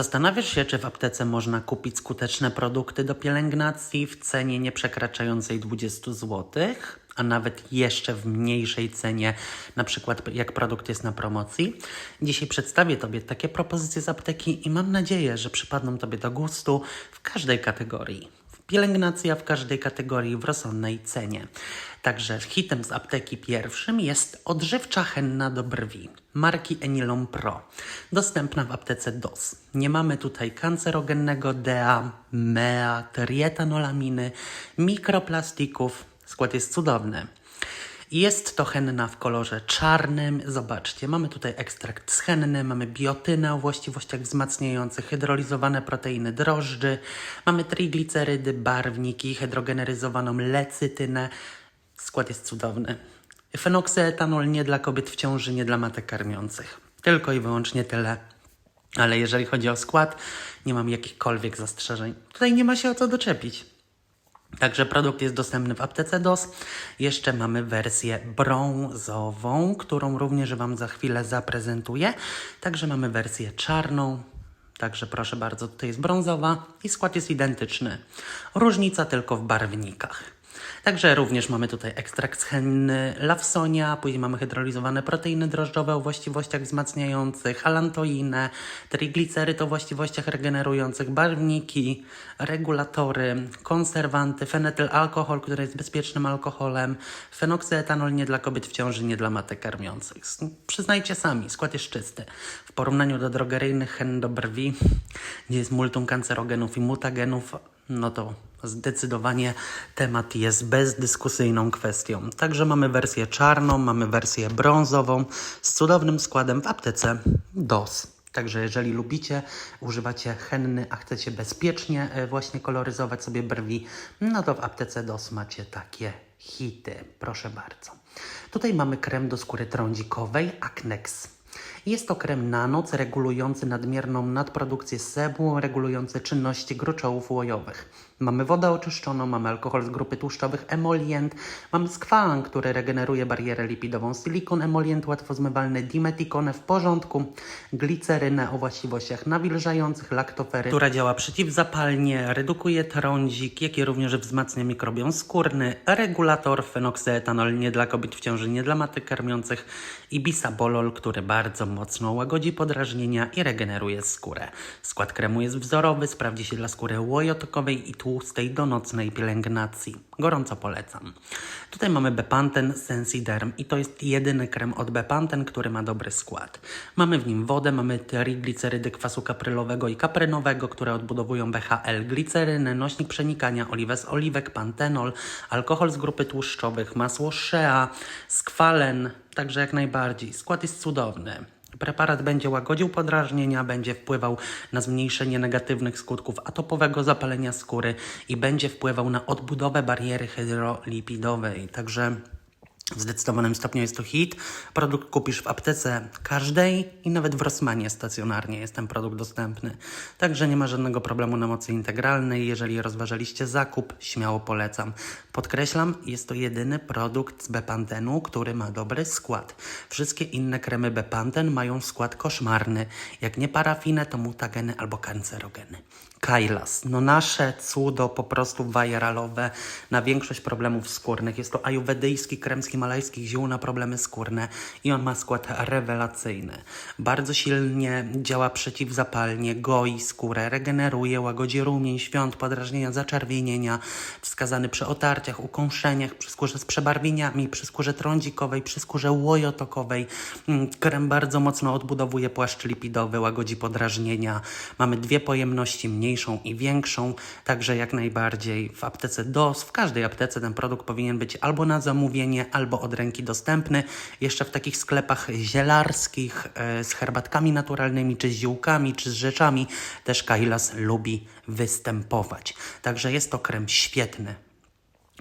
Zastanawiasz się, czy w aptece można kupić skuteczne produkty do pielęgnacji w cenie nie przekraczającej 20 zł, a nawet jeszcze w mniejszej cenie, na przykład jak produkt jest na promocji? Dzisiaj przedstawię Tobie takie propozycje z apteki i mam nadzieję, że przypadną Tobie do gustu w każdej kategorii. Pielęgnacja w każdej kategorii w rozsądnej cenie. Także hitem z apteki pierwszym jest odżywcza henna do brwi marki Enilon Pro. Dostępna w aptece DOS. Nie mamy tutaj kancerogennego DEA, MEA, trietanolaminy, mikroplastików. Skład jest cudowny. Jest to henna w kolorze czarnym. Zobaczcie, mamy tutaj ekstrakt z henny, mamy biotynę o właściwościach wzmacniających, hydrolizowane proteiny drożdży, mamy triglicerydy, barwniki, hydrogeneryzowaną lecytynę. Skład jest cudowny. Fenokseetanol nie dla kobiet w ciąży, nie dla matek karmiących. Tylko i wyłącznie tyle. Ale jeżeli chodzi o skład, nie mam jakichkolwiek zastrzeżeń. Tutaj nie ma się o co doczepić. Także produkt jest dostępny w aptece DOS. Jeszcze mamy wersję brązową, którą również Wam za chwilę zaprezentuję. Także mamy wersję czarną. Także proszę bardzo, tutaj jest brązowa i skład jest identyczny. Różnica tylko w barwnikach. Także również mamy tutaj ekstrakt z henny Lawsonia, później mamy hydrolizowane proteiny drożdżowe o właściwościach wzmacniających, alantoinę, trigliceryt o właściwościach regenerujących, barwniki, regulatory, konserwanty, fenetylalkohol, który jest bezpiecznym alkoholem, fenokseetanol nie dla kobiet w ciąży, nie dla matek karmiących. Przyznajcie sami, skład jest czysty. W porównaniu do drogeryjnych hen do brwi, gdzie jest multum kancerogenów i mutagenów, no to zdecydowanie temat jest bezdyskusyjną kwestią. Także mamy wersję czarną, mamy wersję brązową z cudownym składem w aptece DOS. Także jeżeli lubicie, używacie henny, a chcecie bezpiecznie e, właśnie koloryzować sobie brwi, no to w aptece DOS macie takie hity. Proszę bardzo. Tutaj mamy krem do skóry trądzikowej Acnex. Jest to krem na noc regulujący nadmierną nadprodukcję sebu, regulujący czynności gruczołów łojowych. Mamy wodę oczyszczoną, mamy alkohol z grupy tłuszczowych emolient, mamy skwalan, który regeneruje barierę lipidową, silikon emolient łatwozmywalny, dimetikonę w porządku, glicerynę o właściwościach nawilżających, laktofery, która działa przeciwzapalnie, redukuje trądzik, jak i również wzmacnia mikrobiom skórny, regulator, fenokseetanol nie dla kobiet w ciąży, nie dla matek karmiących. I bisabolol, który bardzo mocno łagodzi podrażnienia i regeneruje skórę. Skład kremu jest wzorowy, sprawdzi się dla skóry łojotokowej i tłustej do nocnej pielęgnacji. Gorąco polecam. Tutaj mamy Bepanten Sensiderm i to jest jedyny krem od Bepanten, który ma dobry skład. Mamy w nim wodę, mamy triglicerydy kwasu kaprylowego i kaprynowego, które odbudowują BHL, glicerynę, nośnik przenikania, oliwę z oliwek, pantenol, alkohol z grupy tłuszczowych, masło shea, skwalen, także jak najbardziej. Skład jest cudowny. Preparat będzie łagodził podrażnienia, będzie wpływał na zmniejszenie negatywnych skutków atopowego zapalenia skóry i będzie wpływał na odbudowę bariery hydrolipidowej. Także w zdecydowanym stopniu jest to hit. Produkt kupisz w aptece każdej i nawet w Rossmanie stacjonarnie jest ten produkt dostępny. Także nie ma żadnego problemu na mocy integralnej. Jeżeli rozważaliście zakup, śmiało polecam. Podkreślam, jest to jedyny produkt z Bepantenu, który ma dobry skład. Wszystkie inne kremy Bepanten mają skład koszmarny. Jak nie parafinę, to mutageny albo kancerogeny. Kailas. No nasze cudo po prostu wajralowe na większość problemów skórnych. Jest to ajurwedyjski krem z himalajskich ziół na problemy skórne i on ma skład rewelacyjny. Bardzo silnie działa przeciwzapalnie, goi skórę, regeneruje, łagodzi rumień, świąt, podrażnienia, zaczerwienienia. Wskazany przy otarciach, ukąszeniach, przy skórze z przebarwieniami, przy skórze trądzikowej, przy skórze łojotokowej. Mm, Krem bardzo mocno odbudowuje płaszcz lipidowy, łagodzi podrażnienia. Mamy dwie pojemności mniejszą i większą, także jak najbardziej w aptece DOS, w każdej aptece ten produkt powinien być albo na zamówienie, albo od ręki dostępny. Jeszcze w takich sklepach zielarskich e, z herbatkami naturalnymi, czy z ziółkami, czy z rzeczami też Kailas lubi występować. Także jest to krem świetny.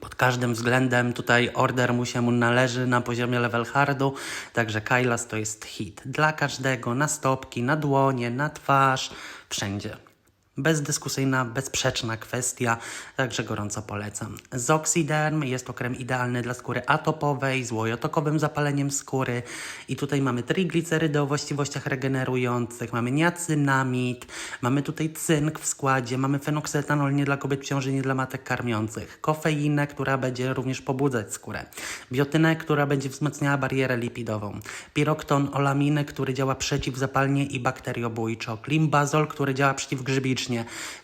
Pod każdym względem tutaj order mu się mu należy na poziomie level hardu, także Kailas to jest hit. Dla każdego, na stopki, na dłonie, na twarz, wszędzie. Bezdyskusyjna, bezsprzeczna kwestia, także gorąco polecam. Zoxiderm jest to krem idealny dla skóry atopowej, z łojotokowym zapaleniem skóry. I tutaj mamy triglicerydy o właściwościach regenerujących, mamy niacynamid, mamy tutaj cynk w składzie, mamy fenoksetanol nie dla kobiet w ciąży, nie dla matek karmiących, kofeinę, która będzie również pobudzać skórę, biotynę, która będzie wzmacniała barierę lipidową, pirokton olaminy, który działa przeciwzapalnie i bakteriobójczo, klimbazol, który działa przeciwgrzybicznie,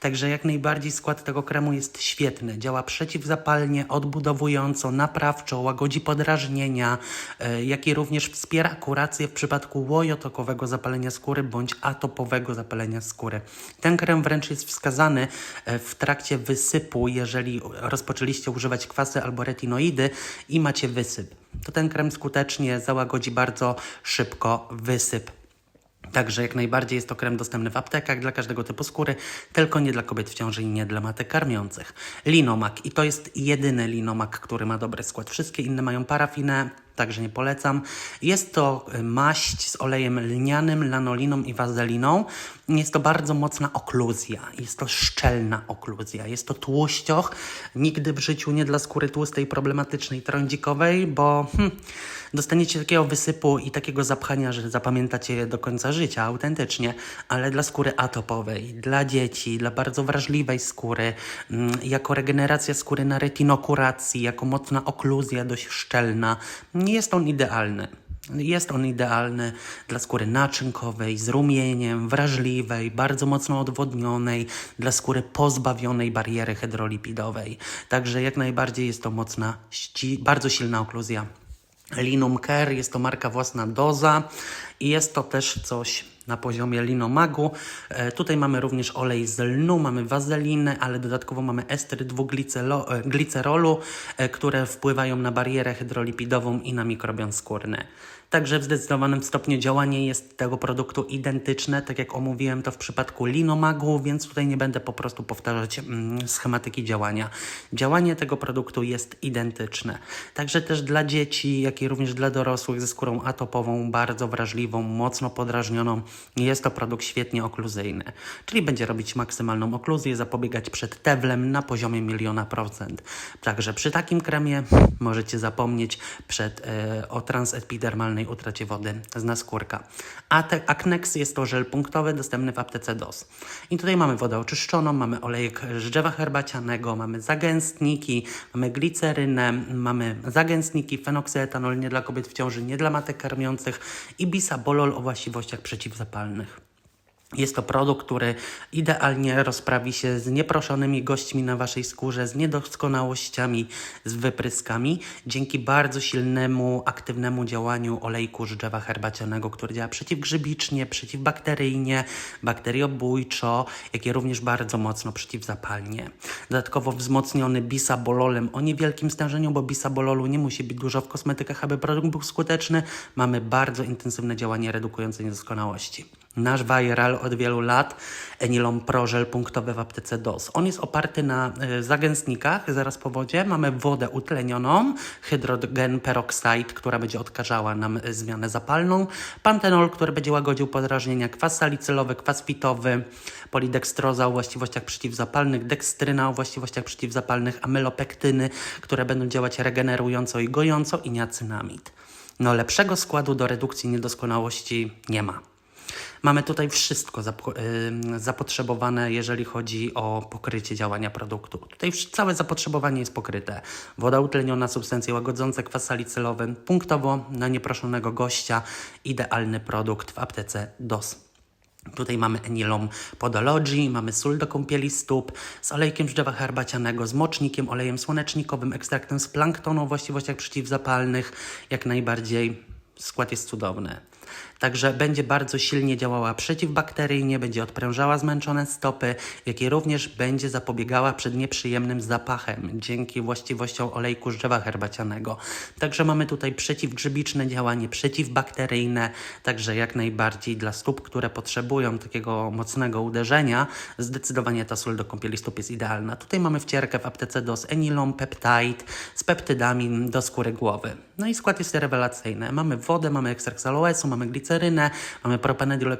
Także jak najbardziej skład tego kremu jest świetny. Działa przeciwzapalnie, odbudowująco, naprawczo, łagodzi podrażnienia, e, jak i również wspiera kurację w przypadku łojotokowego zapalenia skóry bądź atopowego zapalenia skóry. Ten krem wręcz jest wskazany e, w trakcie wysypu, jeżeli rozpoczęliście używać kwasy albo retinoidy i macie wysyp. To ten krem skutecznie załagodzi bardzo szybko wysyp. Także jak najbardziej jest to krem dostępny w aptekach dla każdego typu skóry, tylko nie dla kobiet w ciąży i nie dla matek karmiących. Linomak i to jest jedyny linomak, który ma dobry skład. Wszystkie inne mają parafinę, także nie polecam. Jest to y, maść z olejem lnianym, lanoliną i wazeliną. Jest to bardzo mocna okluzja, jest to szczelna okluzja, jest to tłuścioch. Nigdy w życiu nie dla skóry tłustej, problematycznej, trądzikowej, bo hmm, dostaniecie takiego wysypu i takiego zapchania, że zapamiętacie je do końca życia, autentycznie, ale dla skóry atopowej, dla dzieci, dla bardzo wrażliwej skóry, mm, jako regeneracja skóry na retinokuracji, jako mocna okluzja, dość szczelna, nie jest on idealny. Jest on idealny dla skóry naczynkowej, z rumieniem, wrażliwej, bardzo mocno odwodnionej, dla skóry pozbawionej bariery hydrolipidowej. Także jak najbardziej jest to mocna, bardzo silna okluzja. Linum Care jest to marka własna doza i jest to też coś na poziomie linomagu. E, tutaj mamy również olej z lnu, mamy wazelinę, ale dodatkowo mamy estery dwuglicerolu, e, które wpływają na barierę hydrolipidową i na mikrobiom skórny. Także w zdecydowanym stopniu działanie jest tego produktu identyczne, tak jak omówiłem to w przypadku Linomagu, więc tutaj nie będę po prostu powtarzać mm, schematyki działania. Działanie tego produktu jest identyczne. Także też dla dzieci, jak i również dla dorosłych ze skórą atopową, bardzo wrażliwą, mocno podrażnioną, jest to produkt świetnie okluzyjny. Czyli będzie robić maksymalną okluzję, zapobiegać przed tewlem na poziomie miliona procent. Także przy takim kremie możecie zapomnieć przed, e, o utracie wody z naskórka. A te Acnex jest to żel punktowy dostępny w aptece DOS. I tutaj mamy wodę oczyszczoną, mamy olejek z drzewa herbacianego, mamy zagęstniki, mamy glicerynę, mamy zagęstniki, fenoksyetanol nie dla kobiet w ciąży, nie dla matek karmiących i bisabolol o właściwościach przeciwzapalnych. Jest to produkt, który idealnie rozprawi się z nieproszonymi gośćmi na Waszej skórze, z niedoskonałościami, z wypryskami, dzięki bardzo silnemu, aktywnemu działaniu olejku drzewa herbacianego, który działa przeciwgrzybicznie, przeciwbakteryjnie, bakteriobójczo, jak i również bardzo mocno przeciwzapalnie. Dodatkowo wzmocniony bisabololem o niewielkim stężeniu, bo bisabololu nie musi być dużo w kosmetykach, aby produkt był skuteczny. Mamy bardzo intensywne działanie redukujące niedoskonałości. Nasz viral od wielu lat, Enilon Prożel punktowy w aptece DOS. On jest oparty na y, zagęstnikach, zaraz po wodzie. Mamy wodę utlenioną, hydrogen peroxide, która będzie odkażała nam y, zmianę zapalną, pantenol, który będzie łagodził podrażnienia, kwas salicylowy, kwas fitowy, polidekstroza o właściwościach przeciwzapalnych, dekstryna o właściwościach przeciwzapalnych, amylopektyny, które będą działać regenerująco i gojąco i niacynamid. No lepszego składu do redukcji niedoskonałości nie ma. Mamy tutaj wszystko zapotrzebowane, jeżeli chodzi o pokrycie działania produktu. Tutaj całe zapotrzebowanie jest pokryte. Woda utleniona, substancje łagodzące, kwas salicylowy, punktowo na nieproszonego gościa, idealny produkt w aptece DOS. Tutaj mamy Enilom Podology, mamy sól do kąpieli stóp z olejkiem z drzewa herbacianego, z mocznikiem, olejem słonecznikowym, ekstraktem z planktonu o właściwościach przeciwzapalnych. Jak najbardziej skład jest cudowny. Także będzie bardzo silnie działała przeciwbakteryjnie, będzie odprężała zmęczone stopy, jak i również będzie zapobiegała przed nieprzyjemnym zapachem dzięki właściwościom olejku z drzewa herbacianego. Także mamy tutaj przeciwgrzybiczne działanie, przeciwbakteryjne, także jak najbardziej dla stóp, które potrzebują takiego mocnego uderzenia, zdecydowanie ta sól do kąpieli stóp jest idealna. Tutaj mamy wcierkę w aptece dos Enilon Peptide z peptydami do skóry głowy. No i skład jest rewelacyjny. Mamy wodę, mamy ekstrakt z aloesu, mamy glicerynę, mamy propanediol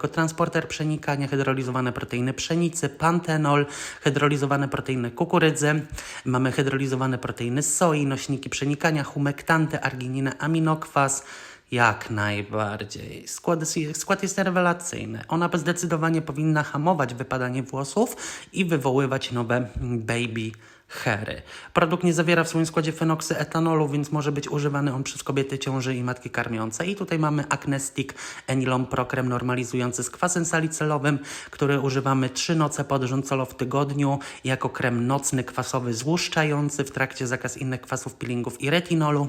przenikania, hydrolizowane proteiny pszenicy, pantenol, hydrolizowane proteiny kukurydzy, mamy hydrolizowane proteiny soi, nośniki przenikania, humektanty, argininę, aminokwas, jak najbardziej. Skład, skład jest rewelacyjny. Ona zdecydowanie powinna hamować wypadanie włosów i wywoływać nowe baby hairy. Produkt nie zawiera w swoim składzie fenoksy etanolu, więc może być używany on przez kobiety ciąży i matki karmiące. I tutaj mamy Acnestic Enilon Pro krem normalizujący z kwasem salicylowym, który używamy trzy noce pod rząd w tygodniu jako krem nocny kwasowy złuszczający w trakcie zakaz innych kwasów, peelingów i retinolu.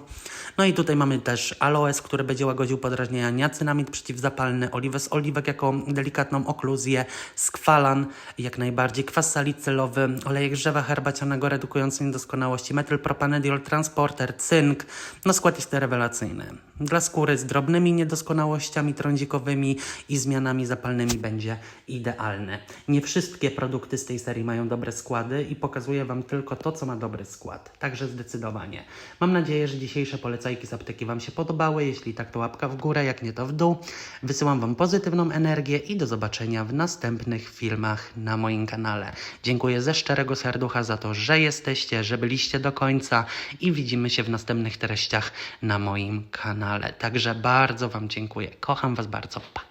No i tutaj mamy też aloes, który będzie łagodził podrażnienia, niacynamid przeciwzapalny, oliwę z oliwek jako delikatną okluzję, skwalan, jak najbardziej, kwas salicylowy, olejek drzewa herbacianego redukujący niedoskonałości, metylpropanediol, transporter, cynk. No skład jest rewelacyjny. Dla skóry z drobnymi niedoskonałościami trądzikowymi i zmianami zapalnymi będzie idealny. Nie wszystkie produkty z tej serii mają dobre składy i pokazuję Wam tylko to, co ma dobry skład. Także zdecydowanie. Mam nadzieję, że dzisiejsze polecajki z apteki Wam się podobały. Jeśli tak, to łapka w górę, jak nie to w dół. Wysyłam Wam pozytywną energię i do zobaczenia w następnych filmach na moim kanale. Dziękuję ze szczerego serducha za to, że jesteście, że byliście do końca i widzimy się w następnych treściach na moim kanale. Także bardzo Wam dziękuję. Kocham Was bardzo. Pa.